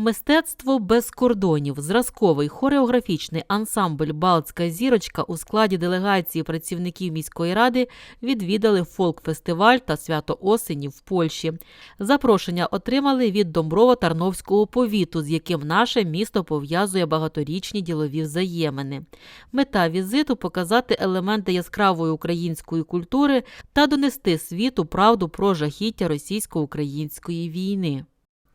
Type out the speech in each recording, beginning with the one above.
Мистецтво без кордонів. Зразковий хореографічний ансамбль Балтська зірочка у складі делегації працівників міської ради відвідали фолк-фестиваль та свято осені в Польщі. Запрошення отримали від Домброво-Тарновського повіту, з яким наше місто пов'язує багаторічні ділові взаємини. Мета візиту показати елементи яскравої української культури та донести світу правду про жахіття російсько-української війни.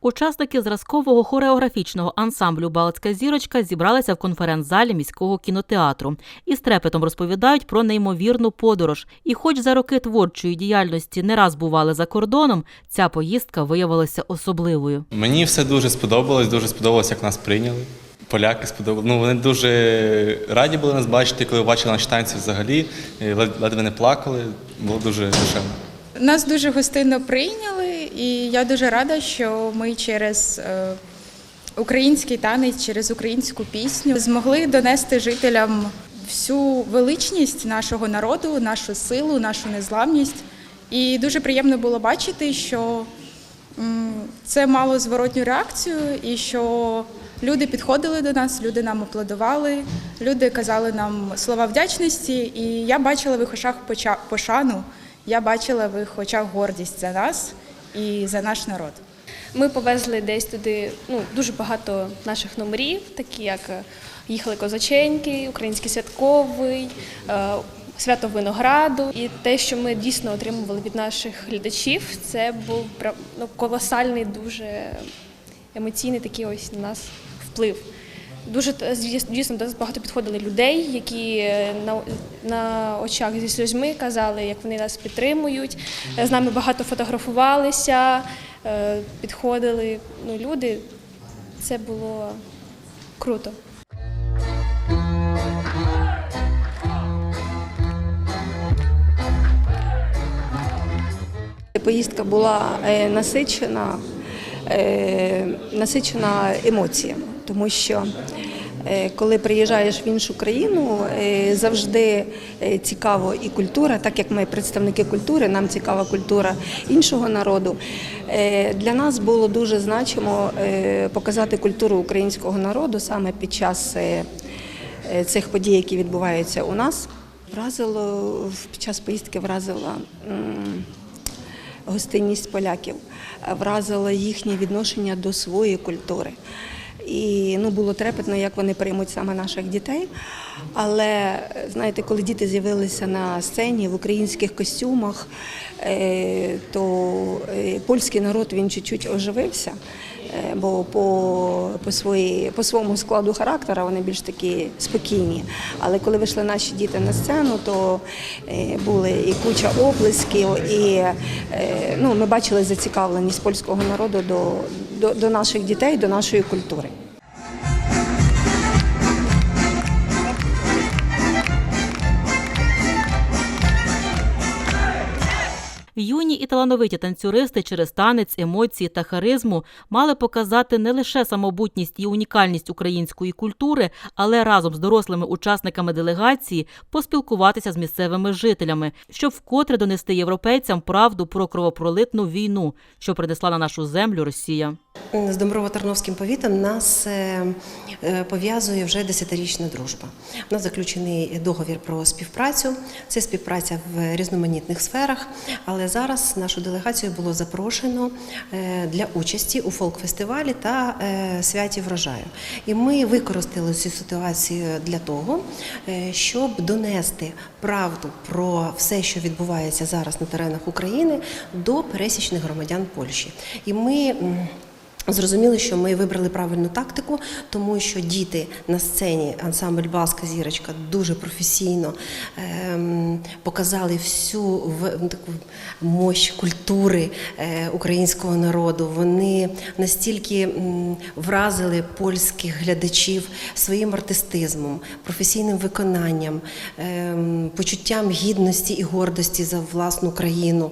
Учасники зразкового хореографічного ансамблю Балтська зірочка зібралися в конференц-залі міського кінотеатру і з трепетом розповідають про неймовірну подорож. І, хоч за роки творчої діяльності не раз бували за кордоном, ця поїздка виявилася особливою. Мені все дуже сподобалось, дуже сподобалось, як нас прийняли. Поляки сподобали. Ну, вони дуже раді були нас бачити, коли бачили наші танці взагалі. Ледве не плакали, було дуже душевно. Нас дуже гостинно прийняли, і я дуже рада, що ми через е, український танець, через українську пісню змогли донести жителям всю величність нашого народу, нашу силу, нашу незламність. І дуже приємно було бачити, що це мало зворотню реакцію, і що люди підходили до нас, люди нам аплодували, люди казали нам слова вдячності, і я бачила в їх очах пошану. Я бачила в їх очах гордість за нас і за наш народ. Ми повезли десь туди ну, дуже багато наших номерів, такі як е, їхали козаченьки, український святковий, е, свято винограду. І те, що ми дійсно отримували від наших глядачів, це був ну, колосальний, дуже емоційний такий ось на нас вплив. Дуже дійсно до нас багато підходили людей, які е, на, на очах зі сльозьми казали, як вони нас підтримують. Е, З нами багато фотографувалися, е, підходили ну, люди. Це було круто. Поїздка була е, насичена, е, насичена емоціями, тому що е, коли приїжджаєш в іншу країну, е, завжди е, цікаво і культура, так як ми представники культури, нам цікава культура іншого народу. Для нас було дуже значимо показати культуру українського народу саме під час цих подій, які відбуваються у нас. Вразило під час поїздки вразила. гостинність поляків, вразило їхнє відношення до своєї культури. І ну, було трепетно, як вони приймуть саме наших дітей. Але знаєте, коли діти з'явилися на сцені в українських костюмах, е, то е, польський народ він чуть-чуть оживився, е, бо по, по, свої, по своєму складу характера вони більш такі спокійні. Але коли вийшли наші діти на сцену, то були і куча оплесків, і ну, ми бачили зацікавленість польського народу до, до, наших дітей, до нашої культури. Юні і талановиті танцюристи через танець, емоції та харизму мали показати не лише самобутність і унікальність української культури, але разом з дорослими учасниками делегації поспілкуватися з місцевими жителями, щоб вкотре донести європейцям правду про кровопролитну війну, що принесла на нашу землю Росія. З Домброво-Тарновським повітом нас е, е, пов'язує вже десятирічна дружба. У нас заключений договір про співпрацю. Це співпраця в різноманітних сферах. Але зараз нашу делегацію було запрошено е, для участі у фолк-фестивалі та е, святі врожаю. І ми використали цю ситуацію для того, е, щоб донести правду про все, що відбувається зараз на теренах України, до пересічних громадян Польщі. І ми Зрозуміли, що ми вибрали правильну тактику, тому що діти на сцені ансамбль Баска зірочка дуже професійно ем, показали всю в, таку мощь культури е, українського народу. Вони настільки м, вразили польських глядачів своїм артистизмом, професійним виконанням, ем, почуттям гідності і гордості за власну країну.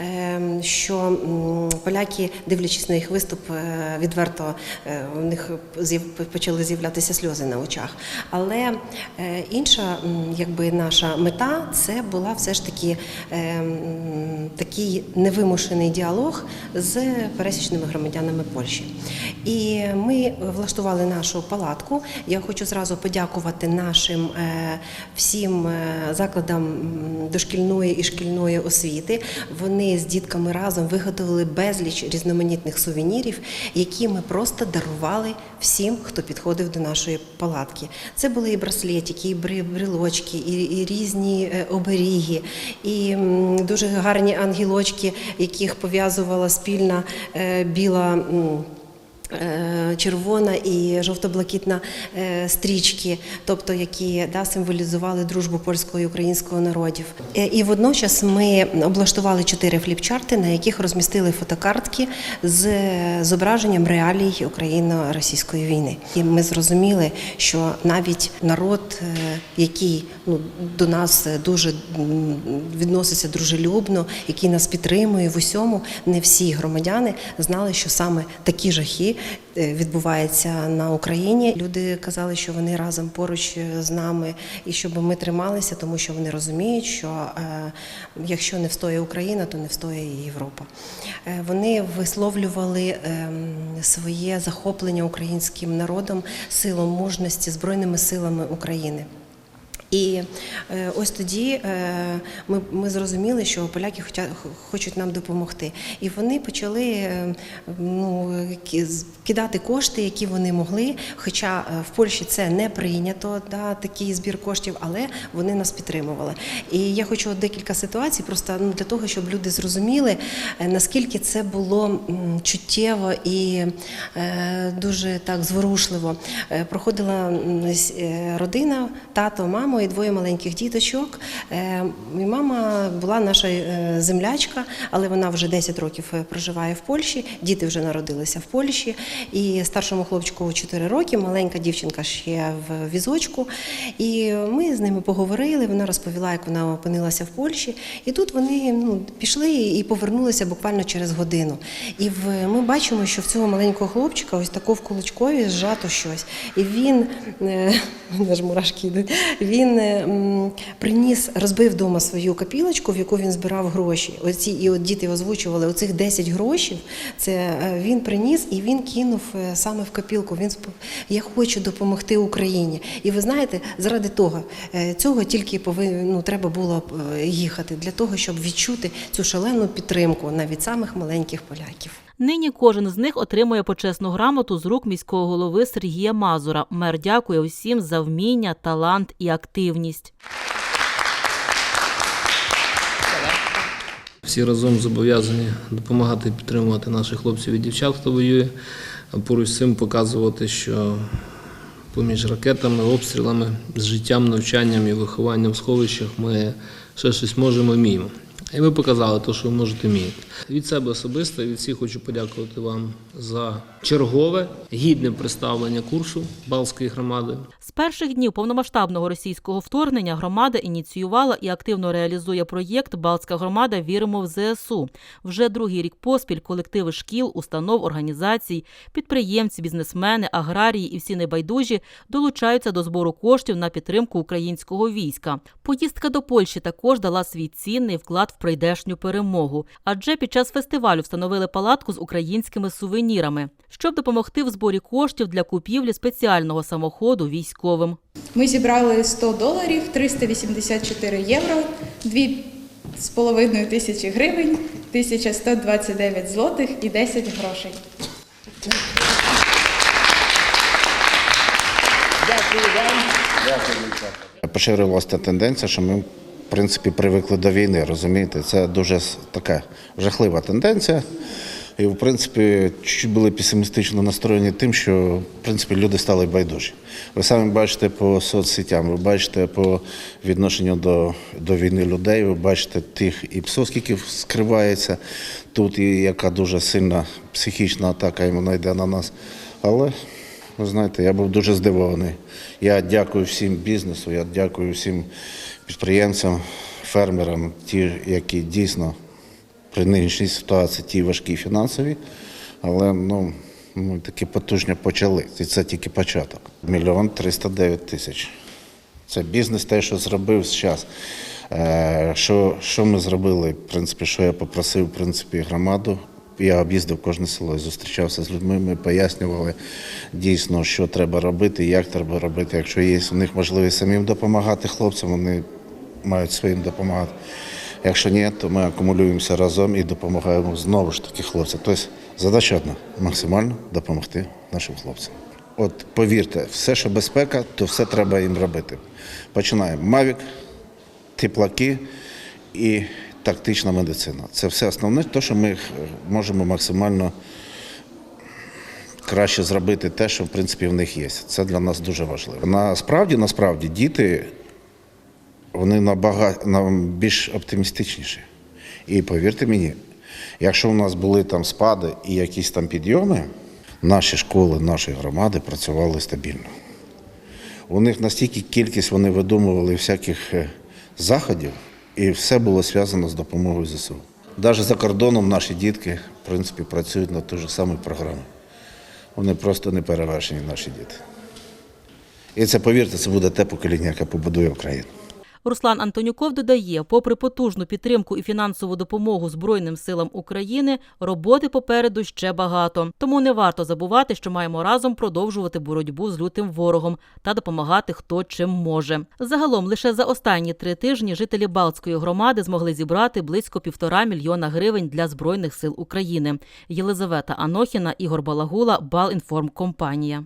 ем, що м, поляки, дивлячись на їх виступ, е, відверто е, у них почали з'являтися сльози на очах. Але е, інша якби наша мета це була все ж таки е, такий невимушений діалог з пересічними громадянами Польщі. І ми влаштували нашу палатку. Я хочу зразу подякувати нашим е, всім е, закладам дошкільної і шкільної освіти. Вони з дітками разом виготовили безліч різноманітних сувенірів, які ми просто дарували всім, хто підходив до нашої палатки. Це були і браслетики, і брелочки, і, і різні е, оберіги, і дуже гарні ангелочки, яких пов'язувала спільна е, біла. Е, Червона і жовто-блакитна е, стрічки, тобто які да, символізували дружбу польського і українського народів. Е, І водночас ми облаштували чотири фліпчарти, на яких розмістили фотокартки з зображенням реалій Україно-російської війни. І ми зрозуміли, що навіть народ, який ну, до нас дуже відноситься дружелюбно, який нас підтримує в усьому, не всі громадяни знали, що саме такі жахи е, відбуваються на Україні. Люди казали, що вони разом поруч е, з нами і щоб ми трималися, тому що вони розуміють, що е, якщо не встоє Україна, то не встоє і Європа. Вони висловлювали ем, своє захоплення українським народом, силом мужності, збройними силами України. І е, ось тоді е, ми, ми зрозуміли, що поляки хочуть нам допомогти. І вони почали е, ну, кидати кошти, які вони могли. Хоча в Польщі це не прийнято, да, такий збір коштів, але вони нас підтримували. І я хочу декілька ситуацій, просто ну, для того, щоб люди зрозуміли, наскільки це було чуттєво і дуже так зворушливо. Проходила родина, тато, мама і двоє маленьких діточок. Е, мама була наша е, землячка, але вона вже 10 років е, проживає в Польщі. Діти вже народилися в Польщі. І старшому хлопчику 4 роки, маленька дівчинка ще в візочку. І ми з ними поговорили. Вона розповіла, як вона опинилася в Польщі. І тут вони ну, пішли і повернулися буквально через годину. І в, ми бачимо, що в цього маленького хлопчика ось тако в кулачкові зжато щось. І він, е, мурашки йдуть, він е, м, приніс, розбив вдома свою копілочку, в яку він збирав гроші. Оці, і от діти озвучували оцих 10 грошей, це е, він приніс і він кинув е, саме в копілку. Він я хочу допомогти Україні. І ви знаєте, заради того е, цього тільки повинен, ну, треба було е, їхати для того, щоб відчути цю шалену підтримку навіть самих маленьких поляків. Нині кожен з них отримує почесну грамоту з рук міського голови Сергія Мазура. Мер дякує усім за вміння, талант і активність. Всі разом зобов'язані допомагати підтримувати наших хлопців і дівчат, хто воює, поруч з цим показувати, що поміж ракетами, обстрілами, з життям, навчанням і вихованням в сховищах ми ще щось можемо вміємо. І ви показали те, що ви можете вміти. Від себе особисто від всіх хочу подякувати вам за чергове гідне представлення курсу Балтської громади. З перших днів повномасштабного російського вторгнення громада ініціювала і активно реалізує проєкт Балтська громада Віримо в ЗСУ. Вже другий рік поспіль колективи шкіл, установ, організацій, підприємці, бізнесмени, аграрії і всі небайдужі долучаються до збору коштів на підтримку українського війська. Поїздка до Польщі також дала свій цінний вклад в прийдешню перемогу, адже під час фестивалю встановили палатку з українськими сувенірами, щоб допомогти в зборі коштів для купівлі спеціального самоходу військовим. Ми зібрали 100 доларів, 384 євро, 2,5 тисячі гривень, 1129 злотих і 10 грошей. Поширювалася та тенденція, що ми, в принципі, привикли до війни, розумієте? Це дуже така жахлива тенденція. І, в принципі, чуть були песимістично настроєні тим, що в принципі люди стали байдужі. Ви самі бачите по соцсетям, ви бачите по відношенню до, до війни людей, ви бачите тих і псов, скільки скривається тут, і яка дуже сильна психічна атака вона йде на нас. Але ви знаєте, я був дуже здивований. Я дякую всім бізнесу, я дякую всім підприємцям, фермерам, ті, які дійсно при нинішній ситуації ті важкі фінансові. Але ну, Ми таки потужно почали. І це тільки початок. Мільйон 309 тисяч. Це бізнес те, що зробив зараз. Е, Що, що ми зробили? В принципі, що я попросив в принципі, громаду. Я об'їздив кожне село зустрічався з людьми. Ми пояснювали дійсно, що треба робити, як треба робити. Якщо є у них можливість самим допомагати хлопцям, вони мають своїм допомагати. Якщо ні, то ми акумулюємося разом і допомагаємо знову ж таки хлопцям. Тобто задача одна максимально допомогти нашим хлопцям. От повірте, все, що безпека, то все треба їм робити. Починаємо. Мавік, теплаки і тактична медицина. Це все основне, те, що ми можемо максимально краще зробити те, що в принципі в них є. Це для нас дуже важливо. Насправді, насправді, діти вони набагато нам більш оптимістичніші. І повірте мені, якщо у нас були там спади і якісь там підйоми, наші школи, наші громади працювали стабільно. У них настільки кількість вони видумували всяких е, заходів, і все було зв'язано з допомогою ЗСУ. Навіть за кордоном наші дітки, в принципі, працюють над ту ж саму програму. Вони просто не перевершені, наші діти. І це, повірте, це буде те покоління, яке побудує Україну. Руслан Антонюков додає, попри потужну підтримку і фінансову допомогу Збройним силам України, роботи попереду ще багато. Тому не варто забувати, що маємо разом продовжувати боротьбу з лютим ворогом та допомагати хто чим може. Загалом лише за останні три тижні жителі Балтської громади змогли зібрати близько півтора мільйона гривень для збройних сил України. Єлизавета Анохіна, Ігор Балагула, Балінформкомпанія.